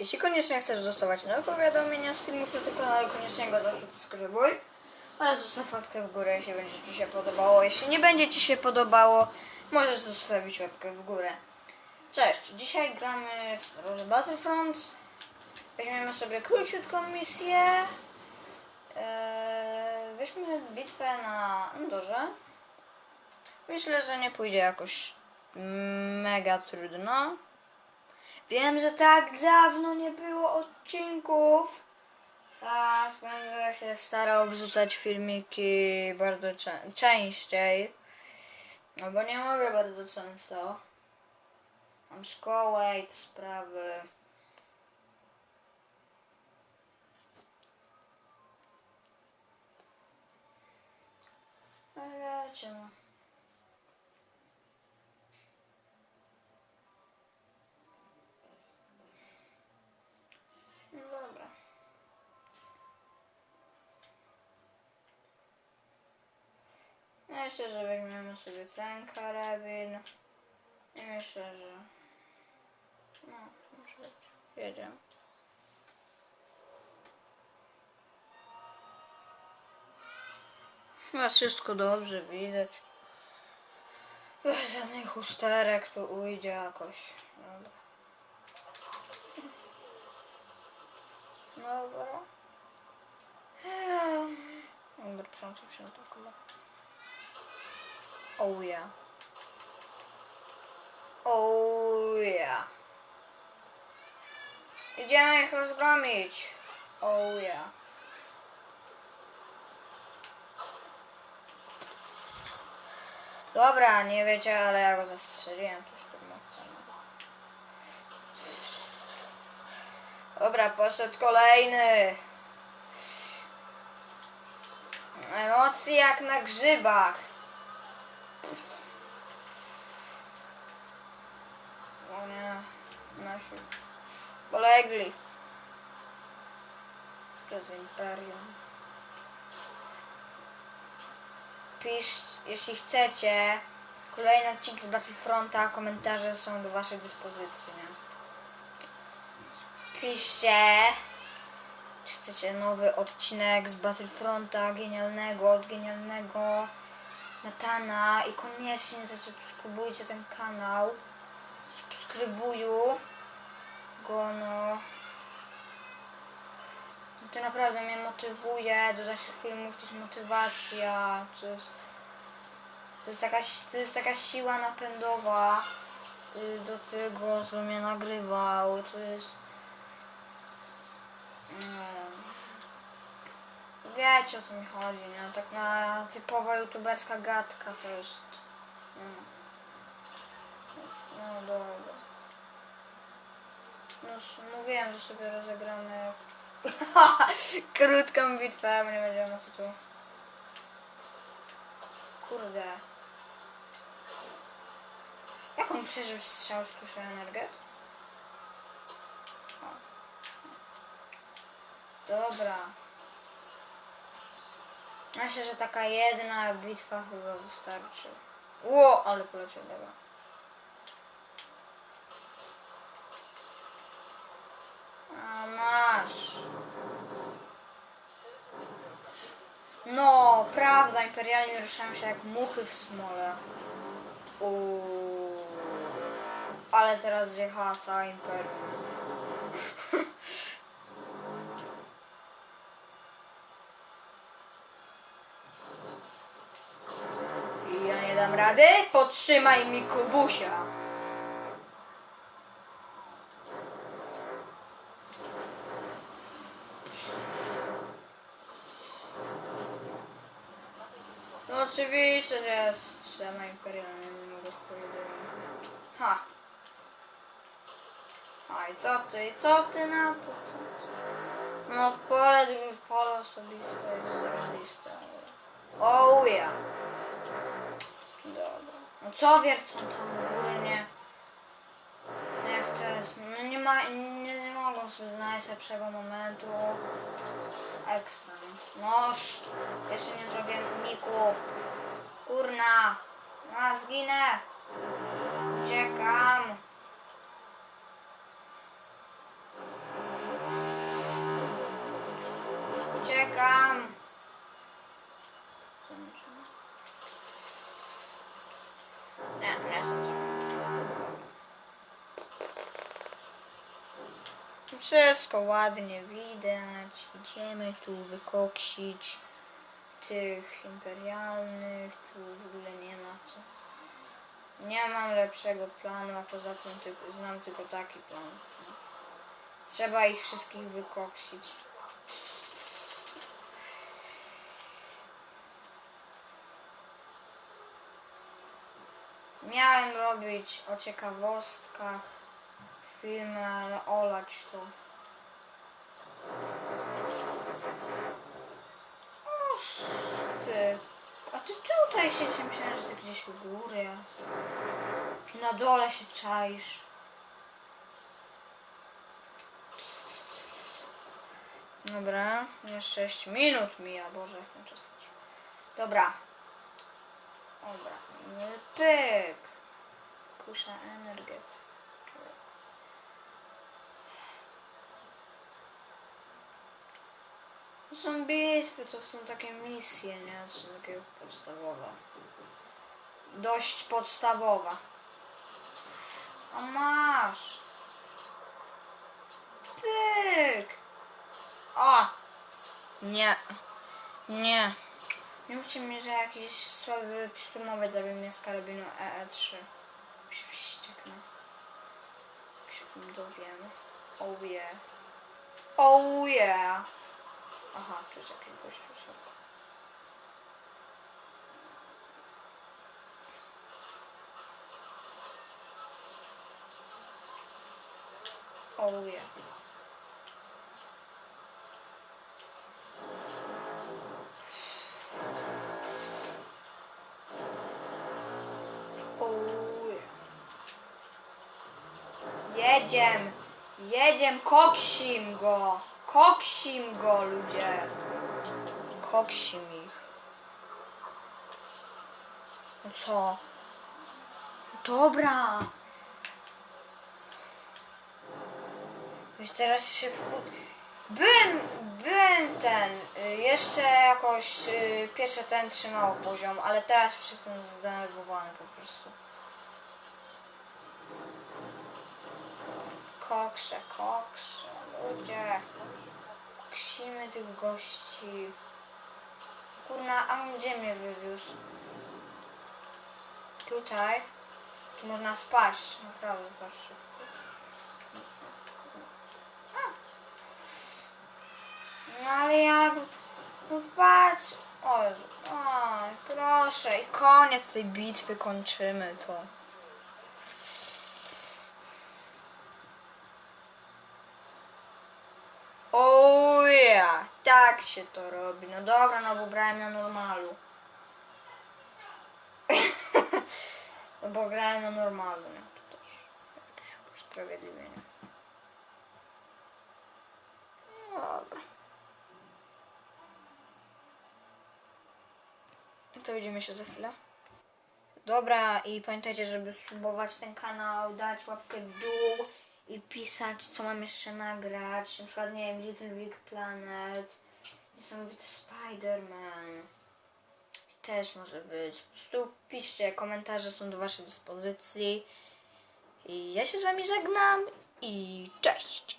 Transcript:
Jeśli koniecznie chcesz dostawać nowe powiadomienia z filmów na tym kanale, koniecznie go zasubskrybuj. Oraz zostaw łapkę w górę, jeśli będzie Ci się podobało. Jeśli nie będzie Ci się podobało, możesz zostawić łapkę w górę. Cześć, dzisiaj gramy w Star Battlefront. Weźmiemy sobie króciutką misję. Eee, weźmy bitwę na Andorze. Myślę, że nie pójdzie jakoś mega trudno. Wiem, że tak dawno nie było odcinków. A będę się starał wrzucać filmiki bardzo czę- częściej. No bo nie mogę bardzo często. Mam szkołę i te sprawy. Ale wiecie Myślę, że weźmiemy sobie ten karabin. I myślę, że... No, może być. Jedziemy. Chyba wszystko dobrze widać. Bez żadnych usterek tu ujdzie jakoś. Dobra. Dobra. Dobra, przełączam się to kolor. Oh yeah. Oh yeah. Idziemy ich rozgromić. Oh yeah. Dobra, nie wiecie, ale ja go zastrzeliłem tuż przed mowcem. Dobra, poszedł kolejny. Emocje jak na grzybach. O nie, nasi polegli przez Imperium. Pisz, jeśli chcecie, kolejne odcinki z Battlefronta, komentarze są do waszej dyspozycji, nie? Piszcie, czy chcecie nowy odcinek z Battlefronta, genialnego, od genialnego Natana i koniecznie zasubskrybujcie ten kanał. Subskrybuju go, no. No To naprawdę mnie motywuje do dalszych filmów, to jest motywacja, to jest, to jest, taka, to jest taka siła napędowa y, do tego, że mnie nagrywał, to jest... mm, Wiecie o co mi chodzi, no tak na typowa youtuberska gadka to jest... mm. No dobra. S- mówiłem, że sobie rozegramy krótką bitwę, bo nie będziemy tu. Kurde. Jak on przeżył strzał z kuszy energet? Dobra. Myślę, że taka jedna bitwa chyba wystarczy. Ło, ale poleciał dobra. A masz. No, prawda, imperialni ruszają się jak muchy w smole. Uuu. Ale teraz zjechała cała imperium. Ja nie dam rady? Podtrzymaj mi kubusia. Oczywiście, że ja z trzema imperialnymi mogę w pojedynku. Ha. A i co ty, i co ty na to? Co, co? No pole, drugie pole osobiste jest zajebiste. Oh yeah. Dobra. No co wiercą tam u góry, nie? No jak teraz, no nie ma, nie, prostu znaleźć lepszego momentu. Ekstra. Noż! Jeszcze nie zrobię uniku. Kurna! A, zginę! Uciekam! Uciekam! Wszystko ładnie widać. Idziemy tu wykoksić tych imperialnych. Tu w ogóle nie ma co. Nie mam lepszego planu, a poza tym tylko, znam tylko taki plan. Trzeba ich wszystkich wykoksić. Miałem robić o ciekawostkach filmy, ale olać to. Oż ty. A ty tutaj się myślałem, że ty gdzieś u góry. na dole się czaisz. Dobra, jeszcze 6 minut mija, Boże, jak ten czas leci. Dobra. Dobra, pyk. Kusza energet. To są bitwy, to są takie misje, nie? To są takie podstawowe. Dość podstawowa. A masz. Pyk. A. Nie. Nie. Nie mówcie mi, że jakiś słaby przytumowiec zabił mnie z karabinu EE3. się wścieknę. Jak się dowiem. Oh yeah. Oh yeah. Aha, jakiś gościu sok. Oh yeah. Oh yeah. Jedziem! Jedziem, koksim go! Koksim go, ludzie! Koksim ich. No co? Dobra! Już teraz się wku... Byłem, byłem ten, y, jeszcze jakoś y, pierwszy ten trzymał poziom, ale teraz już jestem zdenerwowany po prostu. Koksze, koksze, ludzie. Koksimy tych gości. Kurna, a on gdzie mnie wywiózł? Tutaj. Tu można spaść, naprawdę, patrzcie. No ale jak... No patrz. O Jezu. Proszę. I koniec tej bitwy, kończymy to. Yeah, tak się to robi. No dobra, no bo grałem na normalu. no bo grałem na normalu, nie? To też jakieś usprawiedliwienie. No Dobra. To widzimy się za chwilę. Dobra, i pamiętajcie, żeby subować ten kanał, dać łapkę w dół i pisać, co mam jeszcze nagrać. Na przykład, nie wiem, Little Big Planet, niesamowity Spider-Man. Też może być. Po prostu piszcie, komentarze są do Waszej dyspozycji. I ja się z Wami żegnam i cześć!